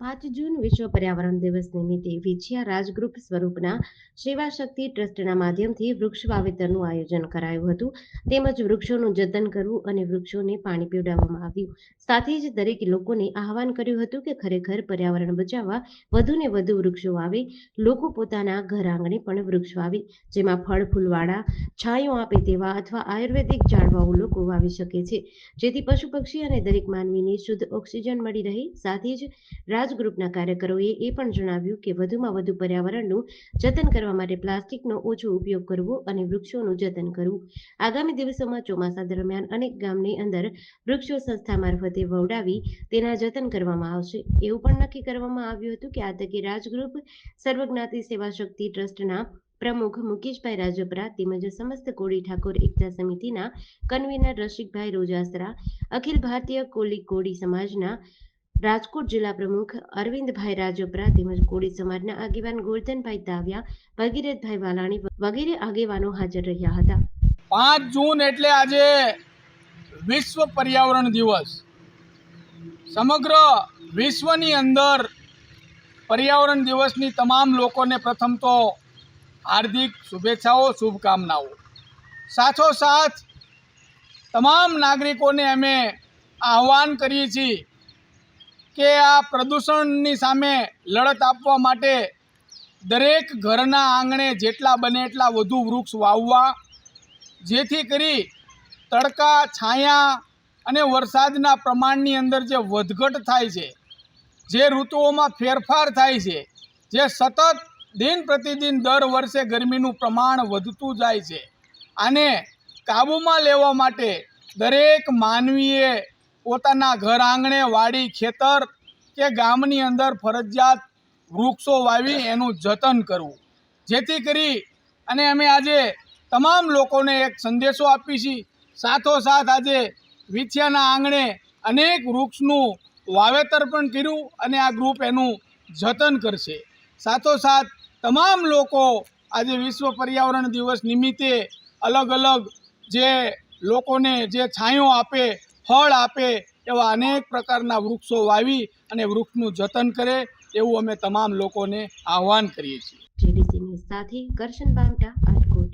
પાંચ જૂન વિશ્વ પર્યાવરણ દિવસ નિમિત્તે વિછિયા રાજગ્રુપ સ્વરૂપના સેવા શક્તિ ટ્રસ્ટના માધ્યમથી વૃક્ષ વાવેતરનું આયોજન કરાયું હતું. તેમજ વૃક્ષોનું જતન કરવું અને વૃક્ષોને પાણી પીવડાવવામાં આવ્યું. સાથે જ દરેક લોકોને આહવાન કર્યું હતું કે ખરેખર પર્યાવરણ બચાવવા વધુને વધુ વૃક્ષો વાવે. લોકો પોતાના ઘર આંગણે પણ વૃક્ષ વાવે, જેમાં ફળ, ફૂલવાળા, છાંયો આપે તેવા અથવા આયુર્વેદિક ઝાડવાઓ લોકો વાવી શકે છે. જેથી પશુ પક્ષી અને દરેક માનવીને શુદ્ધ ઓક્સિજન મળી રહે. સાથે જ રાજગ્રુપના કાર્યકરોએ એ પણ જણાવ્યું કે વધુમાં વધુ પર્યાવરણનું જતન કરવા માટે પ્લાસ્ટિકનો ઓછો ઉપયોગ કરવો અને વૃક્ષોનું જતન કરવું. આગામી દિવસોમાં ચોમાસા દરમિયાન અનેક ગામની અંદર વૃક્ષો સંસ્થા મારફતે વવડાવી તેના જતન કરવામાં આવશે. એવું પણ નક્કી કરવામાં આવ્યું હતું કે આ તકે રાજગ્રુપ સર્વજ્ઞાતિ સેવા શક્તિ ટ્રસ્ટના પ્રમુખ મુકેશભાઈ રાજપરા તેમજ સમસ્ત કોળી ઠાકોર એકતા સમિતિના કન્વીનર રસિકભાઈ રોજાસરા, અખિલ ભારતીય કોલી કોળી સમાજના રાજકોટ જિલ્લા પ્રમુખ અરવિંદભાઈ રાજપરા તેમજ કોળી સમાજના આગેવાન ગોરધનભાઈ દાવ્યા, ભગીરથભાઈ વાલાણી વગેરે આગેવાનો હાજર રહ્યા હતા. પાંચ જૂન એટલે આજે વિશ્વ પર્યાવરણ દિવસ. સમગ્ર વિશ્વની અંદર પર્યાવરણ દિવસની તમામ લોકોને પ્રથમ તો હાર્દિક શુભેચ્છાઓ, શુભકામનાઓ. સાથોસાથ તમામ નાગરિકોને અમે આહ્વાન કરીએ છીએ કે આ પ્રદૂષણની સામે લડત આપવા માટે દરેક ઘરના આંગણે જેટલા બને એટલા વધુ વૃક્ષ વાવવા, જેથી કરી તડકા, છાયા અને વરસાદના પ્રમાણની અંદર જે વધઘટ થાય છે, જે ઋતુઓમાં ફેરફાર થાય છે, જે સતત દિન પ્રતિદિન દર વર્ષે ગરમીનું પ્રમાણ વધતું જાય છે, આને કાબૂમાં લેવા માટે દરેક માનવીએ પોતાના ઘર આંગણે વાડી, ખેતર કે ગામની અંદર ફરજિયાત વૃક્ષો વાવી એનું જતન કરવું. જેથી કરી અને અમે આજે તમામ લોકોને એક સંદેશો આપી છીએ સાથોસાથ આજે વિછિયાના આંગણે અનેક વૃક્ષનું વાવેતર પણ કર્યું અને આ ગ્રુપ એનું જતન કરશે. સાથોસાથ તમામ લોકો આજે વિશ્વ પર્યાવરણ દિવસ નિમિત્તે અલગ અલગ જે લોકોને જે છાંયો આપે ફળ આપે એવા અનેક પ્રકારના વૃક્ષો વાવી અને વૃક્ષનું જતન કરે એવું અમે તમામ લોકોને આહવાન કરીએ છીએ. સાથે કરશન બામટા